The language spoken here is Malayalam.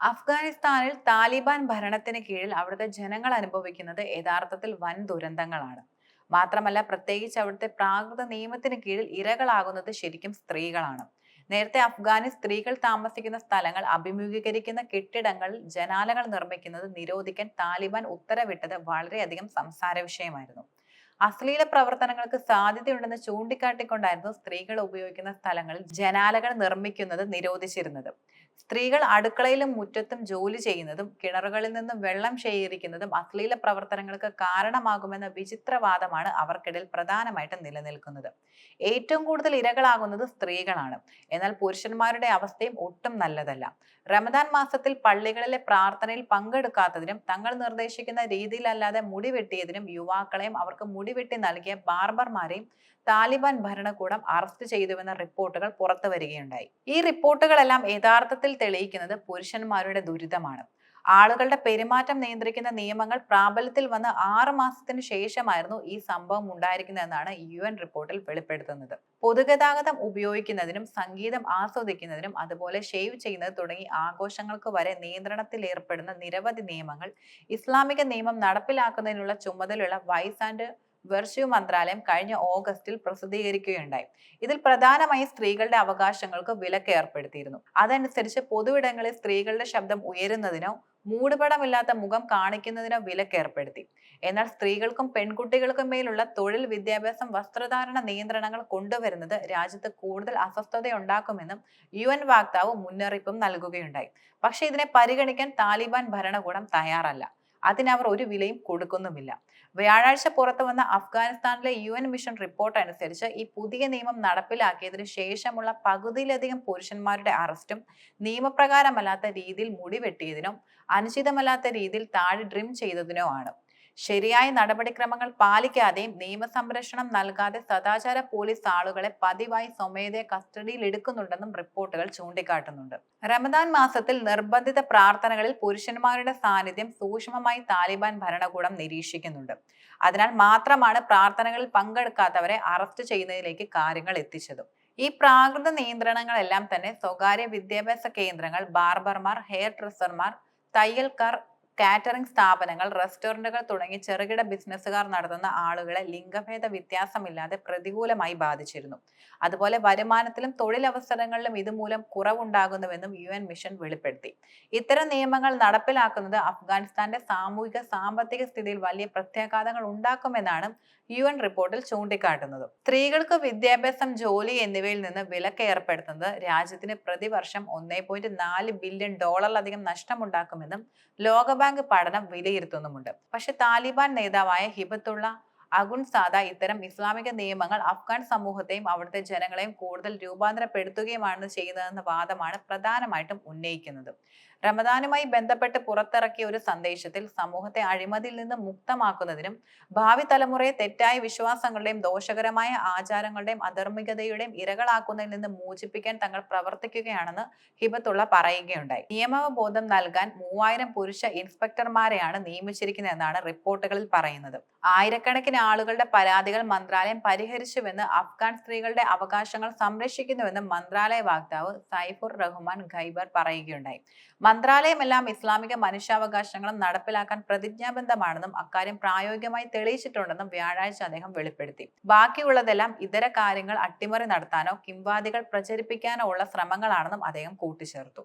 അഫ്ഗാനിസ്ഥാനിൽ താലിബാൻ ഭരണത്തിന് കീഴിൽ അവിടുത്തെ ജനങ്ങൾ അനുഭവിക്കുന്നത് യഥാർത്ഥത്തിൽ വൻ ദുരന്തങ്ങളാണ്. മാത്രമല്ല പ്രത്യേകിച്ച് അവിടുത്തെ പ്രാകൃത നിയമത്തിന് കീഴിൽ ഇരകളാകുന്നത് ശരിക്കും സ്ത്രീകളാണ്. നേരത്തെ അഫ്ഗാനിൽ സ്ത്രീകൾ താമസിക്കുന്ന സ്ഥലങ്ങൾ അഭിമുഖീകരിക്കുന്ന കെട്ടിടങ്ങൾ ജനാലകൾ നിർമ്മിക്കുന്നത് നിരോധിക്കാൻ താലിബാൻ ഉത്തരവിട്ടത് വളരെയധികം സംസാര വിഷയമായിരുന്നു. അശ്ലീല പ്രവർത്തനങ്ങൾക്ക് സാധ്യതയുണ്ടെന്ന് ചൂണ്ടിക്കാട്ടിക്കൊണ്ടായിരുന്നു സ്ത്രീകൾ ഉപയോഗിക്കുന്ന സ്ഥലങ്ങളിൽ ജനാലകൾ നിർമ്മിക്കുന്നത് നിരോധിച്ചിരുന്നത്. സ്ത്രീകൾ അടുക്കളയിലും മുറ്റത്തും ജോലി ചെയ്യുന്നതും കിണറുകളിൽ നിന്നും വെള്ളം ശേഖരിക്കുന്നതും അശ്ലീല പ്രവർത്തനങ്ങൾക്ക് കാരണമാകുമെന്ന വിചിത്രവാദമാണ് അവർക്കിടയിൽ പ്രധാനമായിട്ടും നിലനിൽക്കുന്നത്. ഏറ്റവും കൂടുതൽ ഇരകളാകുന്നത് സ്ത്രീകളാണ്. എന്നാൽ പുരുഷന്മാരുടെ അവസ്ഥയും ഒട്ടും നല്ലതല്ല. റമദാൻ മാസത്തിൽ പള്ളികളിലെ പ്രാർത്ഥനയിൽ പങ്കെടുക്കാത്തതിനും തങ്ങൾ നിർദ്ദേശിക്കുന്ന രീതിയിലല്ലാതെ മുടി വെട്ടിയതിനും യുവാക്കളെയും അവർക്ക് മുടി വെട്ടി നൽകിയ ബാർബർമാരെയും താലിബാൻ ഭരണകൂടം അറസ്റ്റ് ചെയ്തുവെന്ന റിപ്പോർട്ടുകൾ പുറത്തു വരികയുണ്ടായി. ഈ റിപ്പോർട്ടുകളെല്ലാം യഥാർത്ഥത്തിൽ തെളിയിക്കുന്നത് പുരുഷന്മാരുടെ ദുരിതമാണ്. ആളുകളുടെ പെരുമാറ്റം നിയന്ത്രിക്കുന്ന നിയമങ്ങൾ പ്രാബല്യത്തിൽ വന്ന് ആറ് മാസത്തിന് ശേഷമായിരുന്നു ഈ സംഭവം ഉണ്ടായിരിക്കുന്നതെന്നാണ് യു എൻ റിപ്പോർട്ടിൽ വെളിപ്പെടുത്തുന്നത്. പൊതുഗതാഗതം ഉപയോഗിക്കുന്നതിനും സംഗീതം ആസ്വദിക്കുന്നതിനും അതുപോലെ ഷേവ് ചെയ്യുന്നത് തുടങ്ങി ആഘോഷങ്ങൾക്ക് വരെ നിയന്ത്രണത്തിൽ ഏർപ്പെടുന്ന നിരവധി നിയമങ്ങൾ ഇസ്ലാമിക നിയമം നടപ്പിലാക്കുന്നതിനുള്ള ചുമതലയുള്ള വൈസ് ആൻഡ് വെർച്യു മന്ത്രാലയം കഴിഞ്ഞ ഓഗസ്റ്റിൽ പ്രസിദ്ധീകരിക്കുകയുണ്ടായി. ഇതിൽ പ്രധാനമായി സ്ത്രീകളുടെ അവകാശങ്ങൾക്ക് വിലക്ക് ഏർപ്പെടുത്തിയിരുന്നു. അതനുസരിച്ച് പൊതുവിടങ്ങളിൽ സ്ത്രീകളുടെ ശബ്ദം ഉയരുന്നതിനോ മൂടുപടമില്ലാത്ത മുഖം കാണിക്കുന്നതിനോ വിലക്ക് ഏർപ്പെടുത്തി. എന്നാൽ സ്ത്രീകൾക്കും പെൺകുട്ടികൾക്കും മേലുള്ള തൊഴിൽ വിദ്യാഭ്യാസം വസ്ത്രധാരണ നിയന്ത്രണങ്ങൾ കൊണ്ടുവരുന്നത് രാജ്യത്ത് കൂടുതൽ അസ്വസ്ഥതയുണ്ടാക്കുമെന്നും യു എൻ വാക്താവ് മുന്നറിയിപ്പും നൽകുകയുണ്ടായി. പക്ഷേ ഇതിനെ പരിഗണിക്കാൻ താലിബാൻ ഭരണകൂടം തയ്യാറല്ല. അതിനവർ ഒരു വിലയും കൊടുക്കുന്നുമില്ല. വ്യാഴാഴ്ച പുറത്തു വന്ന അഫ്ഗാനിസ്ഥാനിലെ യു എൻ മിഷൻ റിപ്പോർട്ട് അനുസരിച്ച് ഈ പുതിയ നിയമം നടപ്പിലാക്കിയതിനു ശേഷമുള്ള പകുതിയിലധികം പുരുഷന്മാരുടെ അറസ്റ്റും നിയമപ്രകാരമല്ലാത്ത രീതിയിൽ മുടിവെട്ടിയതിനും അനുചിതമല്ലാത്ത രീതിയിൽ താഴെ ഡ്രിം ചെയ്തതിനോ ആണ് ശരിയായ നടപടിക്രമങ്ങൾ പാലിക്കാതെയും നിയമസംരക്ഷണം നൽകാതെ സദാചാര പോലീസ് ആളുകളെ പതിവായി സ്വമേധയെ കസ്റ്റഡിയിൽ എടുക്കുന്നുണ്ടെന്നും റിപ്പോർട്ടുകൾ ചൂണ്ടിക്കാട്ടുന്നുണ്ട്. റമദാൻ മാസത്തിൽ നിർബന്ധിത പ്രാർത്ഥനകളിൽ പുരുഷന്മാരുടെ സാന്നിധ്യം സൂക്ഷ്മമായി താലിബാൻ ഭരണകൂടം നിരീക്ഷിക്കുന്നുണ്ട്. അതിനാൽ മാത്രമാണ് പ്രാർത്ഥനകളിൽ പങ്കെടുക്കാത്തവരെ അറസ്റ്റ് ചെയ്യുന്നതിലേക്ക് കാര്യങ്ങൾ എത്തിച്ചത്. ഈ പ്രാകൃത നിയന്ത്രണങ്ങളെല്ലാം തന്നെ സ്വകാര്യ വിദ്യാഭ്യാസ കേന്ദ്രങ്ങൾ ബാർബർമാർ ഹെയർ ഡ്രസ്സർമാർ തയ്യൽക്കാർ കാറ്ററിംഗ് സ്ഥാപനങ്ങൾ റെസ്റ്റോറന്റുകൾ തുടങ്ങി ചെറുകിട ബിസിനസ്സുകാർ നടത്തുന്ന ആളുകളെ ലിംഗഭേദ വ്യത്യാസമില്ലാതെ പ്രതികൂലമായി ബാധിച്ചിരുന്നു. അതുപോലെ വരുമാനത്തിലും തൊഴിലവസരങ്ങളിലും ഇതുമൂലം കുറവുണ്ടാകുന്നുവെന്നും യു എൻ മിഷൻ വെളിപ്പെടുത്തി. ഇത്തരം നിയമങ്ങൾ നടപ്പിലാക്കുന്നത് അഫ്ഗാനിസ്ഥാന്റെ സാമൂഹിക സാമ്പത്തിക സ്ഥിതിയിൽ വലിയ പ്രത്യാഘാതങ്ങൾ ഉണ്ടാക്കുമെന്നാണ് യു എൻ റിപ്പോർട്ടിൽ ചൂണ്ടിക്കാട്ടുന്നത്. സ്ത്രീകൾക്ക് വിദ്യാഭ്യാസം ജോലി എന്നിവയിൽ നിന്ന് വിലക്ക് ഏർപ്പെടുത്തുന്നത് രാജ്യത്തിന് പ്രതിവർഷം ഒന്നേ ബില്യൺ ഡോളറിലധികം നഷ്ടമുണ്ടാക്കുമെന്നും ലോകബാങ്ക് പഠനം വിലയിരുത്തുന്നുമുണ്ട്. പക്ഷെ താലിബാൻ നേതാവായ ഹിബത്തുള്ള അഗുൺ സാദ ഇത്തരം ഇസ്ലാമിക നിയമങ്ങൾ അഫ്ഗാൻ സമൂഹത്തെയും അവിടുത്തെ ജനങ്ങളെയും കൂടുതൽ രൂപാന്തരപ്പെടുത്തുകയുമാണ് ചെയ്യുന്നതെന്ന വാദമാണ് പ്രധാനമായിട്ടും ഉന്നയിക്കുന്നത്. റമദാനുമായി ബന്ധപ്പെട്ട് പുറത്തിറക്കിയ ഒരു സന്ദേശത്തിൽ സമൂഹത്തെ അഴിമതിയിൽ നിന്ന് മുക്തമാക്കുന്നതിനും ഭാവി തലമുറയെ തെറ്റായ വിശ്വാസങ്ങളുടെയും ദോഷകരമായ ആചാരങ്ങളുടെയും അധർമ്മികതയുടെയും ഇരകളാക്കുന്നതിൽ നിന്ന് മോചിപ്പിക്കാൻ തങ്ങൾ പ്രവർത്തിക്കുകയാണെന്ന് ഹിബത്തുള്ള പറയുകയുണ്ടായി. നിയമബോധം നൽകാൻ മൂവായിരം പുരുഷ ഇൻസ്പെക്ടർമാരെയാണ് നിയമിച്ചിരിക്കുന്നതെന്നാണ് റിപ്പോർട്ടുകളിൽ പറയുന്നത്. ആയിരക്കണക്കിന് ആളുകളുടെ പരാതികൾ മന്ത്രാലയം പരിഹരിച്ചുവെന്ന് അഫ്ഗാൻ സ്ത്രീകളുടെ അവകാശങ്ങൾ സംരക്ഷിക്കുന്നുവെന്ന് മന്ത്രാലയ വക്താവ് സൈഫുർ റഹ്മാൻ ഖൈബർ പറയുകയുണ്ടായി. മന്ത്രാലയമെല്ലാം ഇസ്ലാമിക മനുഷ്യാവകാശങ്ങളും നടപ്പിലാക്കാൻ പ്രതിജ്ഞാബദ്ധമാണെന്നും അക്കാര്യം പ്രായോഗികമായി തെളിയിച്ചിട്ടുണ്ടെന്നും വ്യാഴാഴ്ച അദ്ദേഹം വെളിപ്പെടുത്തി. ബാക്കിയുള്ളതെല്ലാം ഇതര കാര്യങ്ങൾ അട്ടിമറി നടത്താനോ കിംവാദികൾ പ്രചരിപ്പിക്കാനോ ഉള്ള ശ്രമങ്ങളാണെന്നും അദ്ദേഹം കൂട്ടിച്ചേർത്തു.